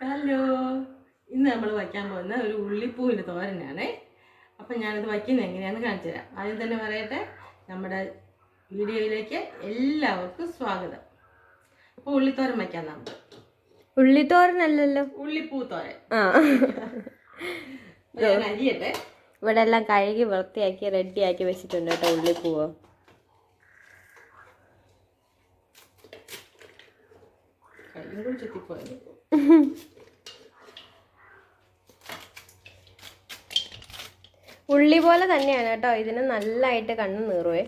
Hello. ഇന്ന് നമ്മൾ വയ്ക്കാൻ പോകുന്ന ഒരു ഉള്ളിപ്പൂവിന്റെ തോരനാണ്. അപ്പം ഞാനത് വയ്ക്കുന്നത് എങ്ങനെയാണെന്ന് കാണിച്ചു തരാം. ആദ്യം തന്നെ പറയട്ടെ നമ്മുടെ വീഡിയോയിലേക്ക് എല്ലാവർക്കും സ്വാഗതം. അപ്പോൾ ഉള്ളിത്തോരൻ വയ്ക്കാം നമുക്ക്. ഉള്ളിത്തോരനല്ലല്ലോ. ഉള്ളിപ്പൂ തോരൻ ആ. ഞാൻ അരിയട്ടെ. ഇവിടെ എല്ലാം കഴുകി വൃത്തിയാക്കി റെഡിയാക്കി വെച്ചിട്ടുണ്ട് കേട്ടോ ഉള്ളിപ്പൂവ്. കയ്യും കൂടി ചെത്തിപ്പോയത് ഉള്ളി പോലെ തന്നെയാണ് കേട്ടോ. ഇതിന് നല്ലതായിട്ട് കണ്ണ് നീറുവേ.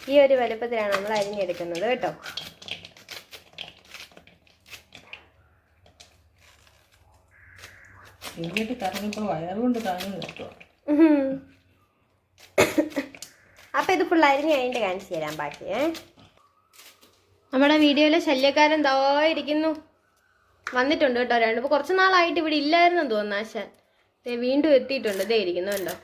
ഈ ഒരു വലുപ്പത്തിലാണ് നമ്മൾ അരിഞ്ഞെടുക്കുന്നത് കേട്ടോ. ഇങ്ങോട്ട് കറങ്ങിപ്പോൾ വയറുകൊണ്ട് താങ്ങി നിർത്തുക അപ്പൊ ഇത് ഫുൾ അരിഞ്ഞ് കഴിഞ്ഞിട്ട് കാണിച്ചു തരാം ബാക്കി ഏ. നമ്മുടെ വീഡിയോയിലെ ശല്യക്കാരൻ ദോ ഇരിക്കുന്നു. വന്നിട്ടുണ്ട് കേട്ടോ രണ്ട് ഇപ്പൊ കുറച്ച് നാളായിട്ട് ഇവിടെ ഇല്ലായിരുന്നു തോന്നുന്നു ആശാൻ. ദേ വീണ്ടും എത്തിയിട്ടുണ്ട് ദേ ഇരിക്കുന്നു അങ്ങോട്ടാ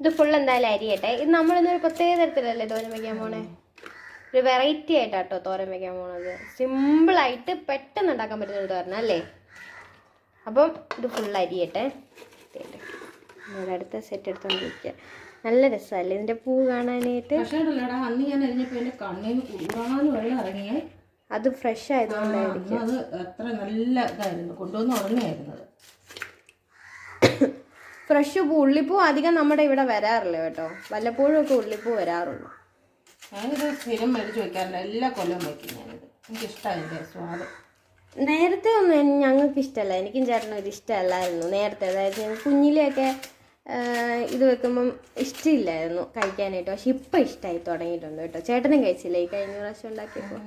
ഇത് ഫുൾ എന്തായാലും അരിയട്ടെ ഇത് നമ്മളിന്നൊരു പ്രത്യേക തരത്തിലല്ലേ വെക്കാൻ പോണേ? ഒരു വെറൈറ്റി ആയിട്ടാട്ടോ തോരൻ വെക്കാൻ പോണത്. സിമ്പിളായിട്ട് പെട്ടെന്ന് ഉണ്ടാക്കാൻ പറ്റുന്ന ഒരു തോരണം അല്ലേ? അപ്പം ഇത് ഫുൾ അരിയട്ടെ. അടുത്ത സെറ്റ് എടുത്തോണ്ടിരിക്കുക നല്ല രസമല്ലേ ഇതിന്റെ പൂ കാണാനായിട്ട്? അന്ന് ഞാൻ അരിഞ്ഞപ്പോൾ എന്റെ കണ്ണിന് കുടുങ്ങാനും വെള്ളം ഇറങ്ങിയേ. അത് ഫ്രഷ് ആയതുകൊണ്ടായിരിക്കും. അത് അത്ര നല്ല ഇതായിരുന്നു. കൊണ്ടുവന്ന് ഉറങ്ങിയായിരുന്നത്. ഫ്രഷ് പൂ ഉള്ളിപ്പൂ അധികം നമ്മുടെ ഇവിടെ വരാറില്ല കേട്ടോ. വല്ലപ്പോഴും ഒക്കെ ഉള്ളിപ്പൂ വരാറുള്ളൂ. ഞാനിത് സ്ഥിരം മേടിച്ച് വെക്കാറില്ല. എല്ലാ കൊല്ലവും വയ്ക്കും ഞാനിത്. എനിക്കിഷ്ടമാണ് എന്റെ സ്വാദ്. നേരത്തെ ഒന്നും ഞങ്ങൾക്ക് ഇഷ്ടമല്ല. എനിക്കും ചേട്ടനും ഒരു ഇഷ്ടമല്ലായിരുന്നു നേരത്തെ. അതായത് ഞങ്ങൾ കുഞ്ഞിലെയൊക്കെ ഇത് വെക്കുമ്പം ഇഷ്ടമില്ലായിരുന്നു കഴിക്കാനായിട്ട്. പക്ഷെ ഇപ്പം ഇഷ്ടമായി തുടങ്ങിയിട്ടുണ്ട് കേട്ടോ. ചേട്ടനും കഴിച്ചില്ലേ ഈ കഴിഞ്ഞ പ്രാവശ്യം ഉണ്ടാക്കിയപ്പോൾ?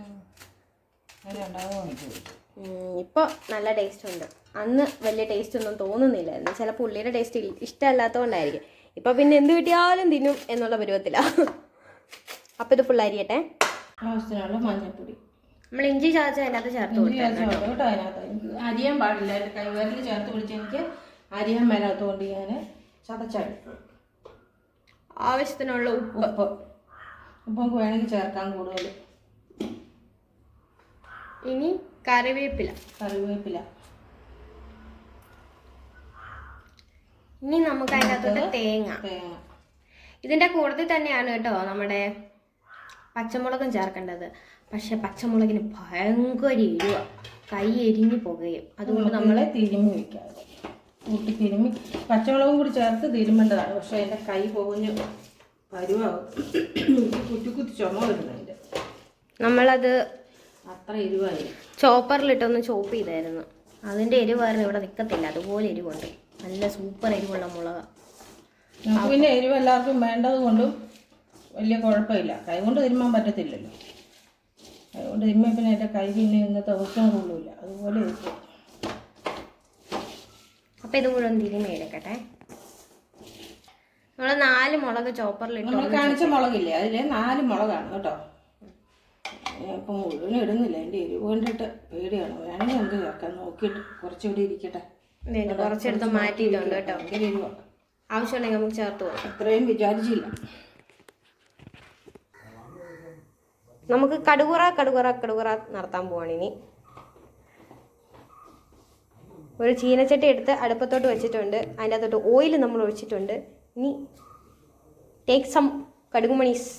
ഇപ്പോൾ നല്ല ടേസ്റ്റ് ഉണ്ട്. അന്ന് വലിയ ടേസ്റ്റ് ഒന്നും തോന്നുന്നില്ലായിരുന്നു. ചിലപ്പോൾ ഉള്ളിയുടെ ടേസ്റ്റ് ഇഷ്ടമല്ലാത്തതുകൊണ്ടായിരിക്കും. ഇപ്പം പിന്നെ എന്ത് കിട്ടിയാലും തിന്നും എന്നുള്ള പരുവത്തിലാണ് അപ്പോൾ ഇത് full അരിയട്ടെ. ആവശ്യത്തിനുള്ള മഞ്ഞൾപ്പൊടി. നമ്മൾ ഇഞ്ചി ചാച്ച അതിനകത്ത് ചേർത്ത് കേട്ടോ. അതിനകത്ത്. എനിക്ക് അരിയാൻ പാടില്ല. എന്റെ കൈവിരൽ ചേർത്ത് പിടിച്ച് എനിക്ക് അരിയാൻ മേലാത്തതുകൊണ്ട് ഞാൻ ചതച്ചു ആവശ്യത്തിനുള്ള ഉപ്പ്. ഉപ്പ്. ഉപ്പ് നമുക്ക് വേണമെങ്കിൽ ചേർക്കാൻ കൂടുതൽ. ഇനി കറിവേപ്പില. കറിവേപ്പില. ഇനി നമുക്ക് അതിനകത്തോട്ട് തേങ്ങ. തേങ്ങ. ഇതിന്റെ കൂടുതൽ തന്നെയാണ് കേട്ടോ നമ്മുടെ പച്ചമുളകും ചേർക്കേണ്ടത്. പക്ഷെ പച്ചമുളകിന് ഭയങ്കര എരിവ. കൈ എരിഞ്ഞു പോകുകയും അതുകൊണ്ട് നമ്മൾ തിരുമ്മി വെക്കാതെ കൂട്ടി തിരുമ്മി. പച്ചമുളകും കൂടി ചേർത്ത് തിരുമ്മേണ്ടതാണ് പക്ഷേ എന്റെ കൈ പോകുഞ്ഞ് പരുവാകും കുത്തി കുത്തി ചുമ വരുന്നതിന്റെ നമ്മളത് അത്ര എരിവായി. ചോപ്പറിലിട്ടൊന്ന് ചോപ്പ് ചെയ്തായിരുന്നു. അതിന്റെ എരിവായിരുന്നു. ഇവിടെ നിൽക്കത്തില്ല അതുപോലെ എരിവുണ്ട്. നല്ല സൂപ്പർ എരിവുള്ള മുളക. പിന്നെ എരിവ് എല്ലാവർക്കും വേണ്ടത് കൊണ്ടും വലിയ കുഴപ്പമില്ല. കൈ കൊണ്ട് തിരുമ്മാൻ പറ്റത്തില്ലല്ലോ. കൈ കൊണ്ട് തിരുമ്മിയ പിന്നെ എന്റെ കൈ പിന്നെ ഇന്നത്തെ ദിവസം കൊള്ളില്ല അതുപോലെ ഇരിക്കും. അപ്പൊ ഇത് മുഴുവൻ തിരുമ്മി എടുക്കട്ടെ. നമ്മൾ നാല് മുളക് ചോപ്പറിൽ നമ്മൾ കാണിച്ച മുളകില്ലേ? അതിൽ നാല് മുളകാണ് കേട്ടോ. ഇപ്പം മുഴുവൻ ഇടുന്നില്ല. എന്റെ എരിവ് കൊണ്ടിട്ട് പേടിയാണ്. വേണമെങ്കിൽ നമുക്ക് ചേർക്കാം. നോക്കിയിട്ട് കുറച്ചുകൂടി ഇരിക്കട്ടെ. ഇത് കുറച്ചെടുത്ത് മാറ്റിയിട്ടുണ്ട് കേട്ടോ. ഭയങ്കര എരിവാണ് ആവശ്യമുണ്ടെങ്കിൽ നമുക്ക് ചേർത്ത് കൊടുക്കാം. അത്രയും വിചാരിച്ചില്ല. നമുക്ക് കടുകുറ കടുകുറ കടുകുറ നടത്താൻ പോവാണ് ഇനി. ഒരു ചീനച്ചട്ടി എടുത്ത് അടുപ്പത്തോട്ട് വെച്ചിട്ടുണ്ട്. അതിന്റെ അകത്തോട്ട് ഓയിൽ നമ്മൾ ഒഴിച്ചിട്ടുണ്ട്. ഇനി ടേക്ക് സം കടുകുമണീസ്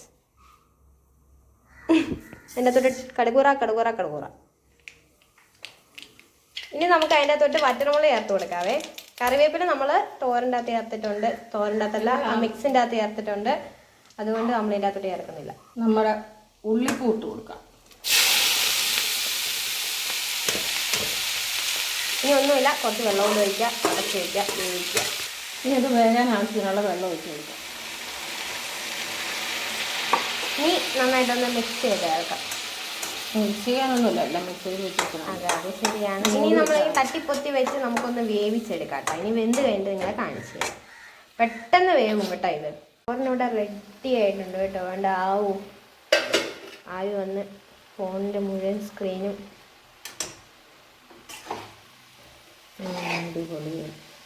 അതിന്റെ അകത്തോട്ട് കടുകുറ കടുകുറ കടുകുറ. ഇനി നമുക്ക് അതിന്റെ അകത്തോട്ട് വറ്റൽമുളക് ചേർത്ത് കൊടുക്കാവേ. കറിവേപ്പില നമ്മൾ തോരന്റെ അകത്ത് ചേർത്തിട്ടുണ്ട്. തോരന്റെ അകത്തല്ല ആ മിക്സിന്റെ അകത്ത് ചേർത്തിട്ടുണ്ട്. അതുകൊണ്ട് നമ്മൾ ഇതിന്റെ അകത്തോട്ട് ചേർക്കുന്നില്ല. നമ്മുടെ ഉള്ളിപ്പൂ ഇട്ട് കൊടുക്കാം. ഇനി ഒന്നുമില്ല കുറച്ച് വെള്ളം കൊണ്ട് ഒഴിക്കുക അടച്ച് വയ്ക്കുക വേവിക്കുക ഇനി അത് വേകാൻ ആവശ്യത്തിനുള്ള വെള്ളം ഒഴിച്ച് കൊടുക്കാം. ഇനി നന്നായിട്ടൊന്ന് മിക്സ് ചെയ്ത് ചേർക്കാം. മിക്സ് ചെയ്യാനൊന്നുമില്ല എല്ലാം മിക്സ് ചെയ്ത് വെച്ചിരിക്കണം അതെ അത് ശരിയാണ്. ഇനി നമ്മൾ ഈ തട്ടിപ്പൊത്തി വെച്ച് നമുക്കൊന്ന് വേവിച്ചെടുക്കാം കേട്ടോ. ഇനി വെന്ത് കഴിഞ്ഞിട്ട് നിങ്ങളെ കാണിച്ചു തരാം. പെട്ടെന്ന് വേവും കേട്ടോ ഇത്. ഓറിനിവിടെ റെഡി ആയിട്ടുണ്ട് കേട്ടോ. വേണ്ട ആവൂ ആവി വന്ന് ഫോണിന്റെ മുഴുവൻ സ്ക്രീനും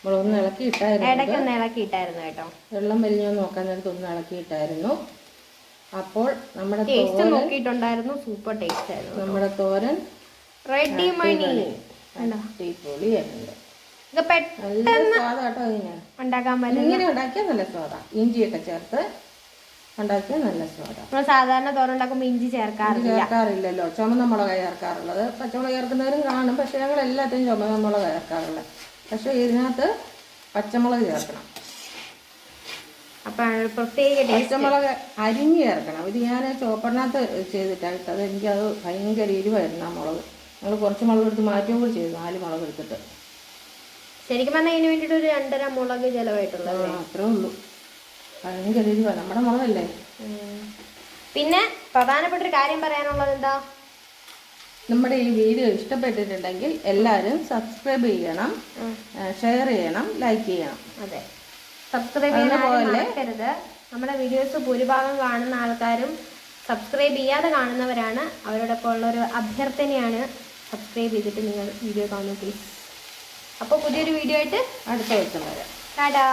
നമ്മളൊന്ന് ഇളക്കി ഇട്ടായിരുന്നു ഇടയ്ക്കൊന്ന് ഇളക്കി ഇളക്കിയിട്ടായിരുന്നു കേട്ടോ. വെള്ളം വലിഞ്ഞോ നോക്കാൻ നേരത്ത് ഒന്ന് ഇളക്കി ഇട്ടായിരുന്നു. അപ്പോൾ നമ്മുടെ ടേസ്റ്റ് നോക്കിയിട്ടുണ്ടായിരുന്നു. സൂപ്പർ ടേസ്റ്റ് ആയിരുന്നു നമ്മുടെ തോരൻ റെഡി മണി. അടിപൊളിയായിട്ടുണ്ട് ഇത് പെട്ടെന്ന് നല്ല സ്വാദാട്ടോ അതിന് ഉണ്ടാക്കാൻ പറ്റും ഇങ്ങനെ ഉണ്ടാക്കിയാൽ നല്ല സ്വാദാ. ഇഞ്ചിയൊക്കെ ചേർത്ത് ഉണ്ടാക്കിയാൽ നല്ല സ്വാദാണ് നമ്മൾ സാധാരണ തോരൻ ഉണ്ടാക്കുമ്പോൾ ഇഞ്ചി ചേർക്കാറില്ല. ചേർക്കാറില്ലല്ലോ. ചുമന്ന മുളക് ചേർക്കാറുള്ളത് പച്ചമുളക് ചേർക്കുന്നവരും കാണും. പക്ഷെ ഞങ്ങൾ എല്ലാത്തിനും ചുമന്ന മുളക് ചേർക്കാറുള്ളത് പക്ഷെ ഇതിനകത്ത് പച്ചമുളക് ചേർക്കണം. അപ്പൊ പ്രത്യേക ടേസ്റ്റ്. പച്ചമുളക് അരിഞ്ഞ് ചേർക്കണം. ഇത് ഞാൻ ചോപ്പറിനകത്ത് ചെയ്തിട്ടാണ് ഇട്ടത്. എനിക്കത് ഭയങ്കര എരിവായിരുന്നു ആ മുളക്. ഞങ്ങൾ കുറച്ച് മുളക് എടുത്ത് മാറ്റുകയും കൂടി ചെയ്തു. നാല് മുളക് എടുത്തിട്ട്. ശരിക്കും പറഞ്ഞാൽ ഇതിന് വേണ്ടിയിട്ട് ഒരു രണ്ടര മുളക് ചിലവായിട്ടുള്ളത് അത്രേ ഉള്ളൂ. ഭയങ്കര നമ്മുടെ മുളകല്ലേ പിന്നെ പ്രധാനപ്പെട്ട ഒരു കാര്യം പറയാനുള്ളത് എന്താ? നമ്മുടെ ഈ വീഡിയോ ഇഷ്ടപ്പെട്ടിട്ടുണ്ടെങ്കിൽ എല്ലാവരും സബ്സ്ക്രൈബ് ചെയ്യണം ഷെയർ ചെയ്യണം ലൈക്ക് ചെയ്യണം. അതെ. സബ്സ്ക്രൈബ് ചെയ്യാൻ ആരും നമ്മുടെ വീഡിയോസ് ഭൂരിഭാഗം കാണുന്ന ആൾക്കാരും സബ്സ്ക്രൈബ് ചെയ്യാതെ കാണുന്നവരാണ്. അവരോടൊപ്പം ഉള്ളൊരു അഭ്യർത്ഥനയാണ് സബ്സ്ക്രൈബ് ചെയ്തിട്ട് നിങ്ങൾ വീഡിയോ കാണുക പ്ലീസ് അപ്പോൾ പുതിയൊരു വീഡിയോ ആയിട്ട് അടുത്ത ദിവസം വരാം. ടാറ്റാ